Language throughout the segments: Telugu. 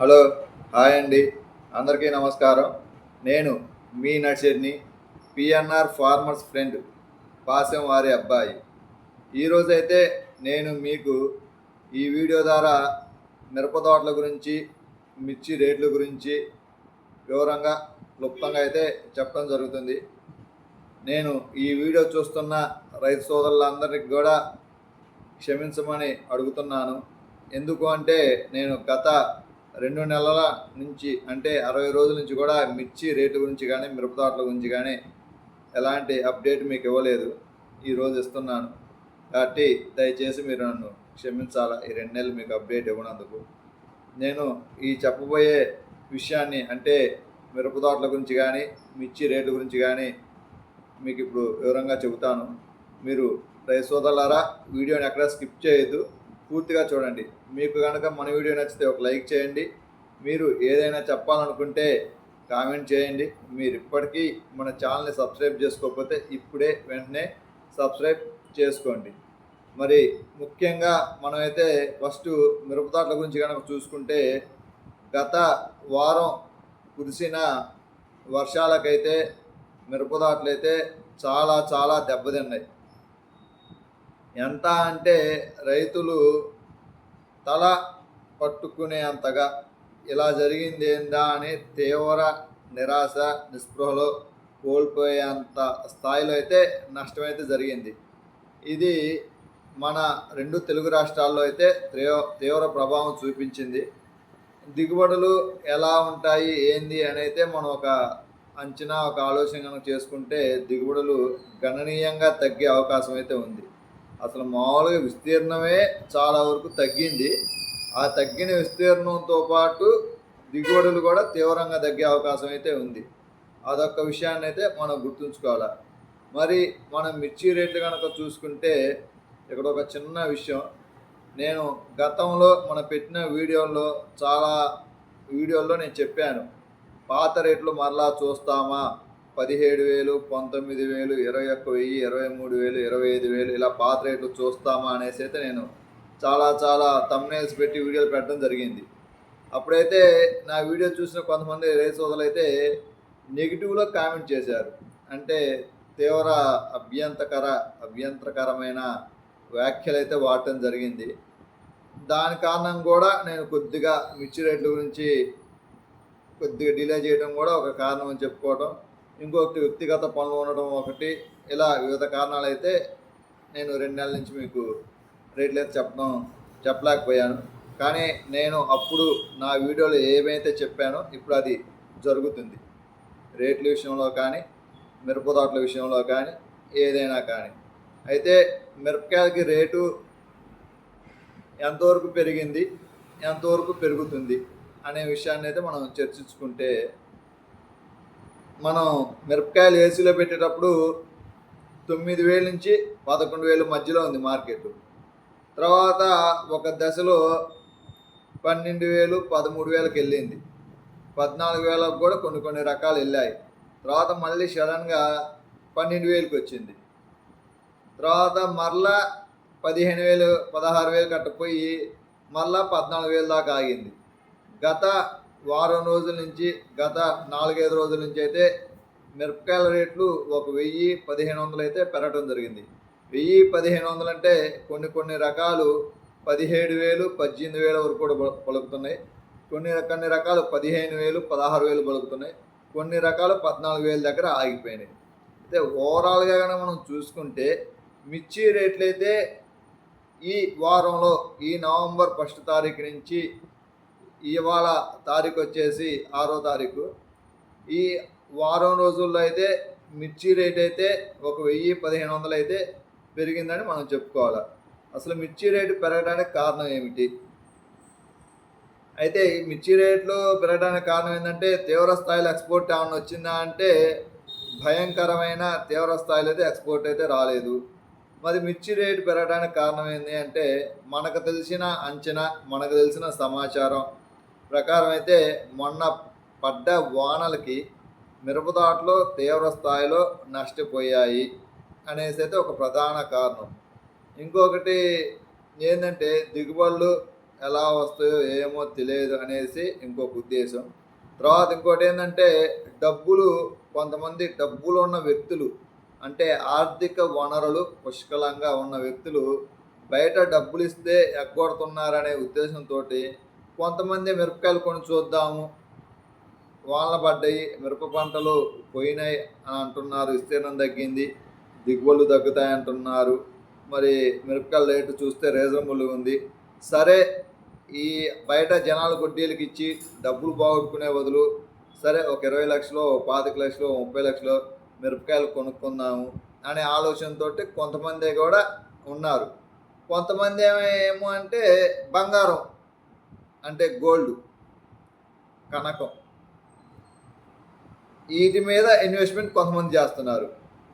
హలో హాయ్ అండి. అందరికీ నమస్కారం. నేను మీ నర్సరిని పిఎన్ఆర్ ఫార్మర్స్ ఫ్రెండ్ పాసెం వారి అబ్బాయి. ఈరోజైతే నేను మీకు ఈ వీడియో ద్వారా మిరప తోటల గురించి మిర్చి రేట్ల గురించి వివరంగా క్లుప్తంగా అయితే చెప్పడం జరుగుతుంది. నేను ఈ వీడియో చూస్తున్న రైతు సోదరులందరికీ కూడా క్షమించమని అడుగుతున్నాను. ఎందుకు అంటే నేను గత రెండు నెలల నుంచి అంటే అరవై రోజుల నుంచి కూడా మిర్చి రేటు గురించి కానీ మిరప గురించి కానీ ఎలాంటి అప్డేట్ మీకు ఇవ్వలేదు. ఈరోజు ఇస్తున్నాను. కాబట్టి దయచేసి మీరు నన్ను క్షమించాలా? ఈ రెండు నెలలు మీకు అప్డేట్ ఇవ్వనందుకు. నేను ఈ చెప్పబోయే విషయాన్ని అంటే మిరపతోటల గురించి కానీ మిర్చి రేటు గురించి కానీ మీకు ఇప్పుడు వివరంగా చెబుతాను. మీరు రైతు సోదరులారా వీడియోని ఎక్కడ స్కిప్ చేయొద్దు. పూర్తిగా చూడండి. మీకు కనుక మన వీడియో నచ్చితే ఒక లైక్ చేయండి. మీరు ఏదైనా చెప్పాలనుకుంటే కామెంట్ చేయండి. మీరు ఇప్పటికీ మన ఛానల్ని సబ్స్క్రైబ్ చేసుకోకపోతే ఇప్పుడే వెంటనే సబ్స్క్రైబ్ చేసుకోండి. మరి ముఖ్యంగా మనమైతే ఫస్ట్ మిరపతోటల గురించి కనుక చూసుకుంటే గత వారం కురిసిన వర్షాలకైతే మిరపతోటలు అయితే చాలా చాలా దెబ్బతిన్నాయి. ఎంత అంటే రైతులు తల పట్టుకునే అంతగా ఇలా జరిగింది ఏందా అని తీవ్ర నిరాశ నిస్పృహలో కోల్పోయేంత స్థాయిలో అయితే నష్టమైతే జరిగింది. ఇది మన రెండు తెలుగు రాష్ట్రాల్లో అయితే తీవ్ర తీవ్ర ప్రభావం చూపించింది. దిగుబడులు ఎలా ఉంటాయి ఏంది అని అయితే మనం ఒక అంచనా ఒక ఆలోచన కనుక చేసుకుంటే దిగుబడులు గణనీయంగా తగ్గే అవకాశం అయితే ఉంది. అసలు మామూలుగా విస్తీర్ణమే చాలా వరకు తగ్గింది. ఆ తగ్గిన విస్తీర్ణంతో పాటు దిగుబడులు కూడా తీవ్రంగా తగ్గే అవకాశం అయితే ఉంది. అదొక విషయాన్ని అయితే మనం గుర్తుంచుకోవాలి? మరి మనం మిర్చి రేట్లు కనుక చూసుకుంటే ఇక్కడ ఒక చిన్న విషయం. నేను గతంలో మనం పెట్టిన వీడియోల్లో చాలా వీడియోల్లో నేను చెప్పాను. పాత రేట్లు మరలా చూస్తామా? పదిహేడు వేలు పంతొమ్మిది వేలు ఇరవై ఒక్క వెయ్యి ఇరవై మూడు వేలు ఇరవై ఐదు వేలు ఇలా పాత రేట్లు చూస్తామా అనేసి అయితే నేను చాలా చాలా తమ్నేల్స్ పెట్టి వీడియోలు పెట్టడం జరిగింది. అప్పుడైతే నా వీడియో చూసిన కొంతమంది రైతు సోదరులు అయితే నెగిటివ్లో కామెంట్ చేశారు. అంటే తీవ్ర అభ్యంతకర అభ్యంతరకరమైన వ్యాఖ్యలు అయితే వాడటం జరిగింది. దాని కారణం కూడా నేను కొద్దిగా మిర్చి రేట్ల గురించి కొద్దిగా డిలే చేయడం కూడా ఒక కారణం అని చెప్పుకోవడం ఇంకొకటి వ్యక్తిగత పనులు ఉండడం ఒకటి. ఇలా వివిధ కారణాలు అయితే నేను రెండు నెలల నుంచి మీకు రేట్లు అయితే చెప్పడం చెప్పలేకపోయాను. కానీ నేను అప్పుడు నా వీడియోలో ఏమైతే చెప్పానో ఇప్పుడు అది జరుగుతుంది. రేట్ల విషయంలో కానీ మిరపతోటల విషయంలో కానీ ఏదైనా కానీ. అయితే మిరపకాయలకి రేటు ఎంతవరకు పెరిగింది ఎంతవరకు పెరుగుతుంది అనే విషయాన్ని అయితే మనం చర్చించుకుంటే మనం మిరపకాయలు ఏసీలో పెట్టేటప్పుడు తొమ్మిది వేల నుంచి పదకొండు వేల మధ్యలో ఉంది మార్కెట్. తర్వాత ఒక దశలో పన్నెండు వేలు పదమూడు వేలకు వెళ్ళింది. పద్నాలుగు వేలకు కూడా కొన్ని కొన్ని రకాలు వెళ్ళాయి. తర్వాత మళ్ళీ సడన్గా పన్నెండు వేలకు వచ్చింది. తర్వాత మరలా పదిహేను వేలు పదహారు వేలు కట్టపోయి మళ్ళా పద్నాలుగు వేలు దాకా ఆగింది. గత వారం రోజుల నుంచి గత నాలుగైదు రోజుల నుంచి అయితే మిరపకాయల రేట్లు ఒక వెయ్యి పదిహేను వందలు అయితే పెరగడం జరిగింది. వెయ్యి పదిహేను వందలు అంటే కొన్ని కొన్ని రకాలు పదిహేడు వేలు పద్దెనిమిది వేల వరకు కూడా పలుకుతున్నాయి. కొన్ని కొన్ని రకాలు పదిహేను వేలు పదహారు వేలు పలుకుతున్నాయి. కొన్ని రకాలు పద్నాలుగు వేల దగ్గర ఆగిపోయినాయి. అయితే ఓవరాల్గా కనుక మనం చూసుకుంటే మిర్చి రేట్లు అయితే ఈ వారంలో ఈ నవంబర్ ఫస్ట్ తారీఖు నుంచి ఇవాళ తారీఖు వచ్చేసి ఆరో తారీఖు. ఈ వారం రోజుల్లో అయితే మిర్చి రేట్ అయితే ఒక వెయ్యి పదిహేను వందలు అయితే పెరిగిందని మనం చెప్పుకోవాలి. అసలు మిర్చి రేటు పెరగడానికి కారణం ఏమిటి? అయితే ఈ మిర్చి రేట్లు పెరగడానికి కారణం ఏంటంటే తీవ్ర స్థాయిలో ఎక్స్పోర్ట్ ఏమైనా వచ్చిందా అంటే భయంకరమైన తీవ్ర స్థాయిలో అయితే ఎక్స్పోర్ట్ అయితే రాలేదు. మరి మిర్చి రేటు పెరగడానికి కారణం ఏంటి అంటే మనకు తెలిసిన అంచనా మనకు తెలిసిన సమాచారం ప్రకారం అయితే మొన్న పడ్డ వానలకి మిరపదాట్లు తీవ్ర స్థాయిలో నష్టపోయాయి అనేసి అయితే ఒక ప్రధాన కారణం. ఇంకొకటి ఏంటంటే దిగుబడులు ఎలా వస్తాయో ఏమో తెలియదు అనేసి ఇంకొక ఉద్దేశం. తర్వాత ఇంకోటి ఏంటంటే డబ్బులు కొంతమంది డబ్బులు ఉన్న వ్యక్తులు అంటే ఆర్థిక వనరులు పుష్కలంగా ఉన్న వ్యక్తులు బయట డబ్బులు ఇస్తే ఎగ్గొడుతున్నారనే ఉద్దేశంతో కొంతమంది మిరపకాయలు కొని చూద్దాము. వానలు పడ్డాయి మిరప పంటలు పోయినాయి అని అంటున్నారు. విస్తీర్ణం తగ్గింది దిగుబడులు తగ్గుతాయి అంటున్నారు. మరి మిరపకాయల రేటు చూస్తే రీజనబుల్ ఉంది. సరే ఈ బయట జనాలు గుడ్డీలకి ఇచ్చి డబ్బులు బాగొట్టుకునే బదులు సరే ఒక ఇరవై లక్షలు పాతిక లక్షలు ముప్పై లక్షలు మిరపకాయలు కొనుక్కుందాము అనే ఆలోచనతో కొంతమంది కూడా ఉన్నారు. కొంతమంది ఏమో అంటే బంగారం. అంటే గోల్డ్ కనకం. వీటి మీద ఇన్వెస్ట్మెంట్ కొంతమంది చేస్తున్నారు.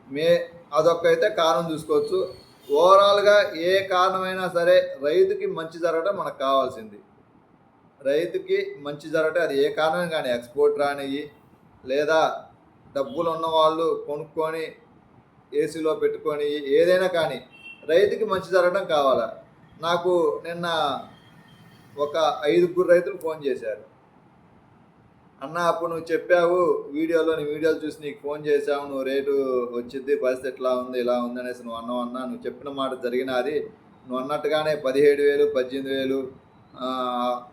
మే అదొక అయితే కారణం చూసుకోవచ్చు. ఓవరాల్గా ఏ కారణమైనా సరే రైతుకి మంచి జరగడం మనకు కావాల్సింది. రైతుకి మంచి జరగటం అది ఏ కారణం కానీ ఎక్స్పోర్ట్ రానివి లేదా డబ్బులు ఉన్నవాళ్ళు కొనుక్కొని ఏసీలో పెట్టుకొని ఏదైనా కానీ రైతుకి మంచి జరగడం కావాలా. నాకు నిన్న ఒక ఐదుగురు రైతులు ఫోన్ చేశారు. అన్న అప్పుడు నువ్వు చెప్పావు వీడియోలో నీ వీడియోలు చూసి నీకు ఫోన్ చేసావు నువ్వు రేటు వచ్చింది పరిస్థితి ఎట్లా ఉంది ఇలా ఉంది అనేసి నువ్వు అన్నావు అన్నా నువ్వు చెప్పిన మాట జరిగినది. నువ్వు అన్నట్టుగానే పదిహేడు వేలు పద్దెనిమిది వేలు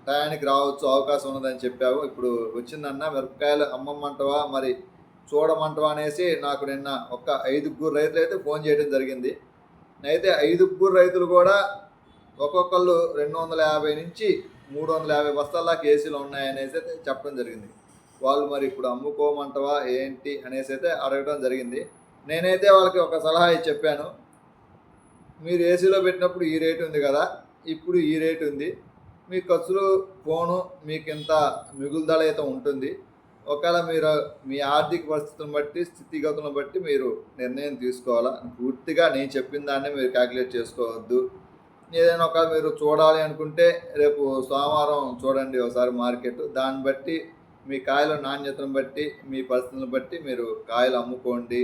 టయానికి రావచ్చు అవకాశం ఉన్నదని చెప్పావు. ఇప్పుడు వచ్చిందన్న మిరపకాయలు అమ్మమ్మంటవా మరి చూడమంటవా అనేసి నాకు నిన్న ఒక ఐదుగురు రైతులు అయితే ఫోన్ చేయడం జరిగింది. అయితే ఐదుగురు రైతులు కూడా ఒక్కొక్కళ్ళు రెండు వందల యాభై నుంచి మూడు వందల యాభై బస్తాల దాకా ఏసీలు ఉన్నాయనేసి అయితే చెప్పడం జరిగింది. వాళ్ళు మరి ఇప్పుడు అమ్ముకోమంటవా ఏంటి అనేసి అయితే అడగడం జరిగింది. నేనైతే వాళ్ళకి ఒక సలహా చెప్పాను. మీరు ఏసీలో పెట్టినప్పుడు ఈ రేటు ఉంది కదా ఇప్పుడు ఈ రేటు ఉంది. మీ ఖర్చులు పోను మీకు ఇంత మిగులుదల అయితే ఉంటుంది. ఒకవేళ మీరు మీ ఆర్థిక పరిస్థితులను బట్టి స్థితిగతులను బట్టి మీరు నిర్ణయం తీసుకోవాలా? పూర్తిగా నేను చెప్పిన దాన్నే మీరు క్యాలిక్యులేట్ చేసుకోవద్దు. ఏదైనా ఒక మీరు చూడాలి అనుకుంటే రేపు సోమవారం చూడండి ఒకసారి మార్కెట్. దాన్ని బట్టి మీ కాయల నాణ్యతను బట్టి మీ పరిస్థితులను బట్టి మీరు కాయలు అమ్ముకోండి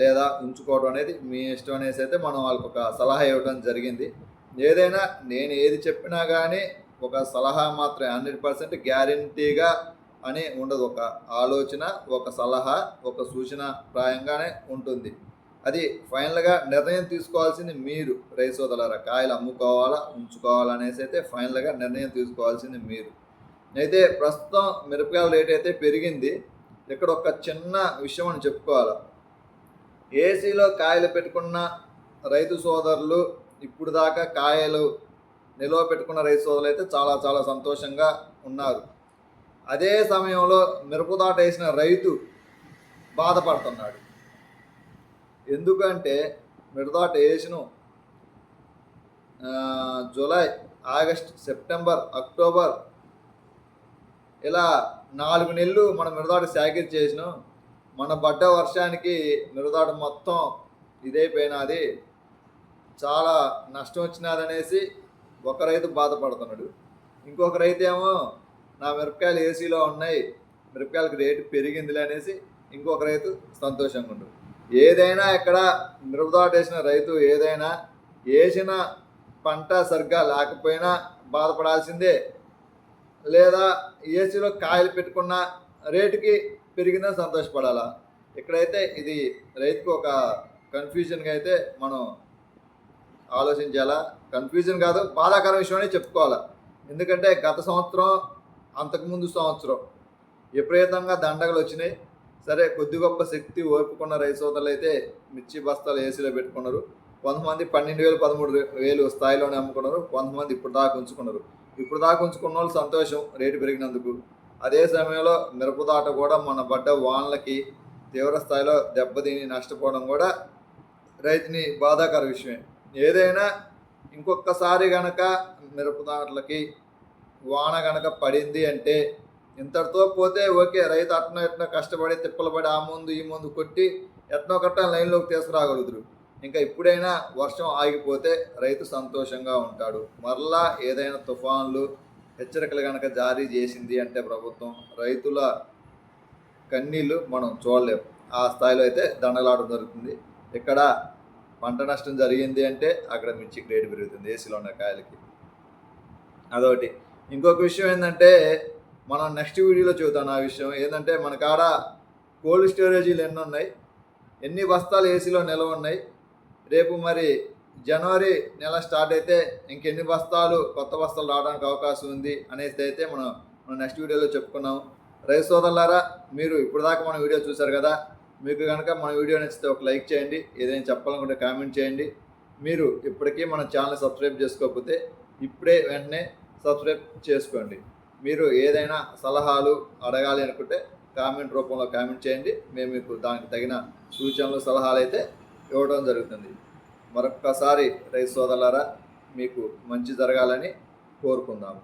లేదా ఉంచుకోవడం అనేది మీ ఇష్టం అనేసి అయితే మనం వాళ్ళకి ఒక సలహా ఇవ్వడం జరిగింది. ఏదైనా నేను ఏది చెప్పినా కానీ ఒక సలహా మాత్రమే హండ్రెడ్ పర్సెంట్ గ్యారంటీగా అని ఉండదు. ఒక ఆలోచన ఒక సలహా ఒక సూచన ప్రాయంగానే ఉంటుంది. అది ఫైనల్గా నిర్ణయం తీసుకోవాల్సింది మీరు. రైతు సోదరులారా కాయలు అమ్ముకోవాలా ఉంచుకోవాలా అనేసి అయితే ఫైనల్గా నిర్ణయం తీసుకోవాల్సింది మీరు. అయితే ప్రస్తుతం మిరపకాయల రేట్ అయితే పెరిగింది. ఇక్కడ ఒక చిన్న విషయం అని చెప్పుకోవాలి. ఏసీలో కాయలు పెట్టుకున్న రైతు సోదరులు ఇప్పుడు దాకా కాయలు నిల్వ పెట్టుకున్న రైతు సోదరులు అయితే చాలా చాలా సంతోషంగా ఉన్నారు. అదే సమయంలో మిరపదాట వేసిన రైతు బాధపడుతున్నాడు. ఎందుకంటే మిడదాట వేసిన జూలై ఆగస్ట్ సెప్టెంబర్ అక్టోబర్ ఇలా నాలుగు నెలలు మన మిడదాట సేకరి చేసినాం. మన పడ్డ వర్షానికి మిరదాట మొత్తం ఇదైపోయినది. చాలా నష్టం వచ్చినదనేసి ఒక రైతు బాధపడుతున్నాడు. ఇంకొక రైతు ఏమో నా మిరపకాయలు ఏసీలో ఉన్నాయి మిరపకాయలకు రేటు పెరిగిందిలే అనేసి ఇంకొక రైతు సంతోషంగా ఉండు. ఏదైనా ఇక్కడ మిరపదాట వేసిన రైతు ఏదైనా వేసిన పంట సరిగ్గా లేకపోయినా బాధపడాల్సిందే. లేదా ఏసీలో కాయలు పెట్టుకున్న రేటుకి పెరిగిందని సంతోషపడాలా. ఇక్కడైతే ఇది రైతుకు ఒక కన్ఫ్యూజన్గా అయితే మనం ఆలోచించాలా. కన్ఫ్యూజన్ కాదు బాధాకర విషయం అని చెప్పుకోవాలి. ఎందుకంటే గత సంవత్సరం అంతకుముందు సంవత్సరం విపరీతంగా దండగలు వచ్చినాయి సరే కొద్ది గొప్ప శక్తి ఓపుకున్న రైతు అయితే మిర్చి బస్తాలు ఏసీలో పెట్టుకున్నారు. కొంతమంది పన్నెండు వేలు పదమూడు వేలు స్థాయిలోనే అమ్ముకున్నారు. కొంతమంది ఇప్పుడు దాకా ఉంచుకున్నారు. ఇప్పుడు దాకా ఉంచుకున్న వాళ్ళు సంతోషం రేటు పెరిగినందుకు. అదే సమయంలో మిరపదాట కూడా మన పడ్డ వానలకి తీవ్ర స్థాయిలో దెబ్బతిని నష్టపోవడం కూడా రైతుని బాధాకర విషయమే. ఏదైనా ఇంకొకసారి గనక మిరపదాట్లకి వాన గనక పడింది అంటే ఇంతటితో పోతే ఓకే రైతు అట్నో ఎట్న కష్టపడి తిప్పలు పడి ఆ ముందు ఈ ముందు కొట్టి ఎట్నో కట్ట లైన్లోకి తీసుకురాగలుగుతారు. ఇంకా ఇప్పుడైనా వర్షం ఆగిపోతే రైతు సంతోషంగా ఉంటాడు. మరలా ఏదైనా తుఫాన్లు హెచ్చరికలు కనుక జారీ చేసింది అంటే ప్రభుత్వం రైతుల కన్నీళ్ళు మనం చూడలేం. ఆ స్థాయిలో అయితే దండలాడడం జరుగుతుంది. ఇక్కడ పంట నష్టం జరిగింది అంటే అక్కడ మిర్చి గ్రేడ్ పెరుగుతుంది ఏసీలో ఉన్న కాయలకి. అదొకటి. ఇంకొక విషయం ఏంటంటే మనం నెక్స్ట్ వీడియోలో చూద్దాం ఆ విషయం. ఏంటంటే మన కాడ కోల్డ్ స్టోరేజీలు ఎన్ని ఉన్నాయి? ఎన్ని బస్తాలు ఏసీలో నిల్వ ఉన్నాయి? రేపు మరి జనవరి నెల స్టార్ట్ అయితే ఇంకెన్ని బస్తాలు కొత్త బస్తాలు రావడానికి అవకాశం ఉంది అనేది అయితే మనం మనం నెక్స్ట్ వీడియోలో చెప్పుకున్నాం. రైతు సోదరులారా మీరు ఇప్పుడు దాకా మన వీడియో చూశారు కదా? మీకు కనుక మన వీడియో నచ్చితే ఒక లైక్ చేయండి. ఏదైనా చెప్పాలనుకుంటే కామెంట్ చేయండి. మీరు ఇప్పటికీ మన ఛానల్ సబ్స్క్రైబ్ చేసుకోకపోతే ఇప్పుడే వెంటనే సబ్స్క్రైబ్ చేసుకోండి. మీరు ఏదైనా సలహాలు అడగాలి అనుకుంటే కామెంట్ రూపంలో కామెంట్ చేయండి. మేము మీకు దానికి తగిన సూచనలు సలహాలు అయితే ఇవ్వడం జరుగుతుంది. మరొక్కసారి రైతు సోదరులారా మీకు మంచి జరగాలని కోరుకుందాము